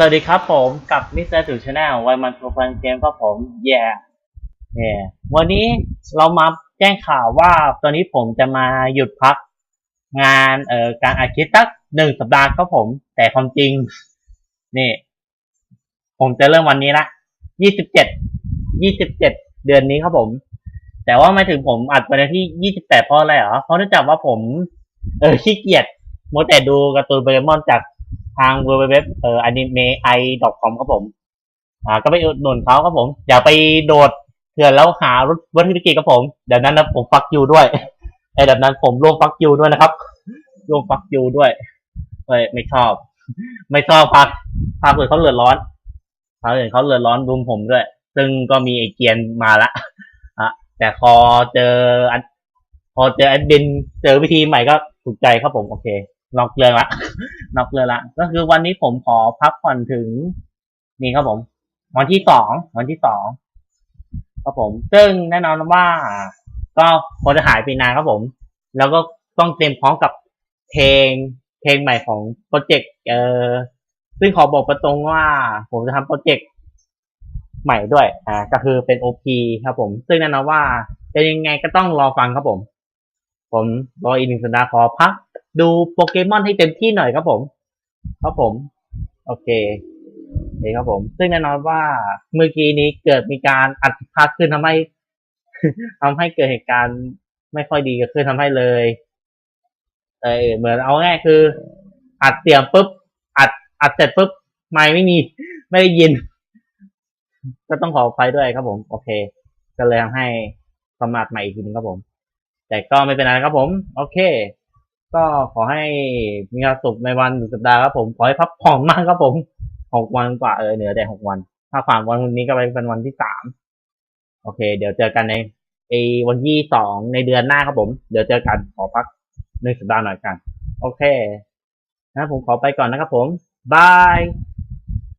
สวัสดีครับผมกับมิสเตอร์ถูชแนลไวมันโปรแกรมเกมครับผมแย่แย่วันนี้เรามาแจ้งข่าวว่าตอนนี้ผมจะมาหยุดพักงานเอ่อการอาคิดตักหนึ่งสัปดาห์ครับผม แต่ความจริง นี่ ผมจะเริ่มวันนี้ละยี่สิบเจ็ดยี่สิบเจ็ดเดือนนี้ครับผม แต่ว่าไม่ถึงผมอัดวันที่ยี่สิบแปดเพราะอะไรเหรอเพราะเนื่องจากว่าผม เออขี้เกียจมัวแต่ดูการ์ตูนโปเกมอนจาก ทางเว็บเอ่อ anime i com ครับผม อ่า ก็ไปอุดหนุนเขาครับผม อย่าไปโดดเถื่อนแล้วหารถวัตถุดิบครับผมเดี๋ยวนั้นนะผมฟักยูด้วยไอ้แบบนั้นผมร่วมฟักยูด้วยนะครับร่วมฟักยูด้วยเอ้ยไม่ชอบ ไม่ชอบพักพาเกิดเขาเลือดร้อนพาเกิดเขาเลือดร้อนรุมผมด้วย ซึ่งก็มีไอเกียนมาละอะแต่พอเจอพอเจอแอดบินเจอวิธีใหม่ก็ถูกใจครับผมโอเค นอกเรื่องละนอกเรื่องละ ก็คือวันนี้ผมขอพักผ่อนถึง นี่ครับผม วันที่สองวันที่สองครับผม ซึ่งแน่นอนว่า ก็คงจะหายไปนานครับผม แล้วก็ต้องเตรียมพร้อมกับเพลง เพลงใหม่ของโปรเจกต์เออซึ่งขอบอกประตรงว่า ผมจะทำโปรเจกต์ใหม่ด้วย อ่า ก็คือเป็น OP ครับผม ซึ่งแน่นอนว่าจะยังไงก็ต้องรอฟังครับผม ผมรออีกหนึ่งสัปดาห์ขอพัก ดูโปเกมอนให้เต็มที่หน่อยครับผม ครับผม โอเคนี่ครับผม ซึ่งแน่นอนว่าเมื่อกี้นี้เกิดมีการอัดพลาดขึ้นทำให้ทำให้เกิดเหตุการณ์ไม่ค่อยดีกิดขึ้นทำให้เลยเออเหมือนเอาง่ายคือ อัดเสียงปุ๊บ อัดอัดเสร็จปุ๊บไม่ไม่มี ไม่ได้ยิน ก็ต้องขออภัยด้วยครับผม โอเค ก็เลยทำให้สมัครใหม่อีกทีนึงครับผม แต่ก็ไม่เป็นไรครับผม โอเค ก็ขอให้มีความสุขในวันหนึ่งสัปดาห์ครับผม ขอให้พักผ่อนมากครับผมหกวันกว่าเออเหนือแต่หกวัน ถ้าผ่านวันนี้ก็ไปเป็นวันที่สามโอเค เดี๋ยวเจอกันในไอวันที่สองในเดือนหน้าครับผม เดี๋ยวเจอกันขอพักหนึ่งสัปดาห์หน่อยกัน โอเคนะผมขอไปก่อนนะครับผมบาย